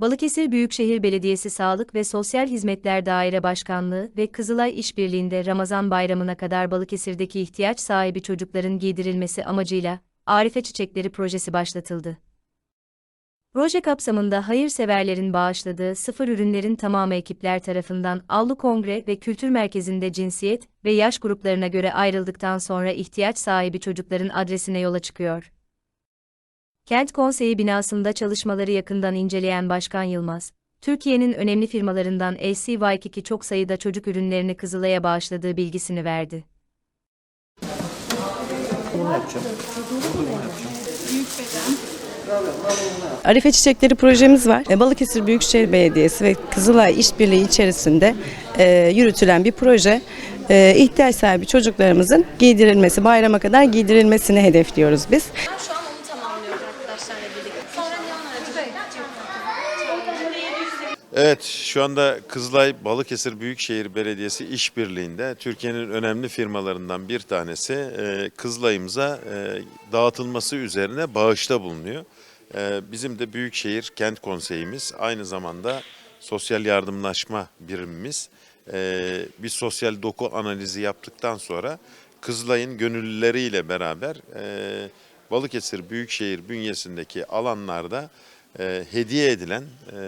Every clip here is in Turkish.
Balıkesir Büyükşehir Belediyesi Sağlık ve Sosyal Hizmetler Daire Başkanlığı ve Kızılay İşbirliği'nde Ramazan bayramına kadar Balıkesir'deki ihtiyaç sahibi çocukların giydirilmesi amacıyla Arife Çiçekleri projesi başlatıldı. Proje kapsamında hayırseverlerin bağışladığı sıfır ürünlerin tamamı ekipler tarafından Avlu Kongre ve Kültür Merkezi'nde cinsiyet ve yaş gruplarına göre ayrıldıktan sonra ihtiyaç sahibi çocukların adresine yola çıkıyor. Kent Konseyi binasında çalışmaları yakından inceleyen Başkan Yılmaz, Türkiye'nin önemli firmalarından LC Waikiki çok sayıda çocuk ürünlerini Kızılay'a bağışladığı bilgisini verdi. Arife Çiçekleri projemiz var. E, Balıkesir Büyükşehir Belediyesi ve Kızılay İşbirliği içerisinde e, yürütülen bir proje. E, ihtiyaç sahibi çocuklarımızın giydirilmesi, bayrama kadar giydirilmesini hedefliyoruz biz. Evet, şu anda Kızılay Balıkesir Büyükşehir Belediyesi işbirliğinde Türkiye'nin önemli firmalarından bir tanesi e, Kızılay'ımıza e, dağıtılması üzerine bağışta bulunuyor. E, Bizim de Büyükşehir Kent Konseyimiz aynı zamanda sosyal yardımlaşma birimimiz bir sosyal doku analizi yaptıktan sonra Kızılay'ın gönüllüleriyle beraber Balıkesir Büyükşehir bünyesindeki alanlarda e, hediye edilen e,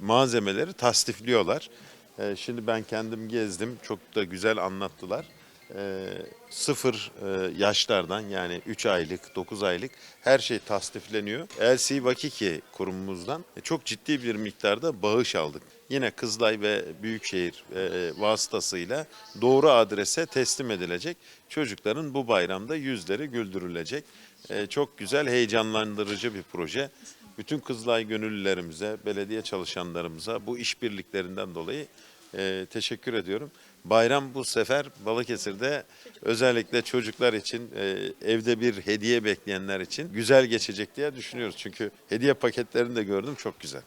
malzemeleri tasdifliyorlar. E, şimdi ben kendim gezdim, çok da güzel anlattılar. E, sıfır e, yaşlardan yani 3 aylık, 9 aylık her şey tasdifleniyor. LC Vakiki kurumumuzdan e, çok ciddi bir miktarda bağış aldık. Yine Kızılay ve Büyükşehir e, vasıtasıyla doğru adrese teslim edilecek. Çocukların bu bayramda yüzleri güldürülecek. E, çok güzel, heyecanlandırıcı bir proje. Bütün Kızılay gönüllülerimize, belediye çalışanlarımıza bu işbirliklerinden dolayı e, teşekkür ediyorum. Bayram bu sefer Balıkesir'de özellikle çocuklar için, e, evde bir hediye bekleyenler için güzel geçecek diye düşünüyoruz. Çünkü hediye paketlerini de gördüm çok güzel.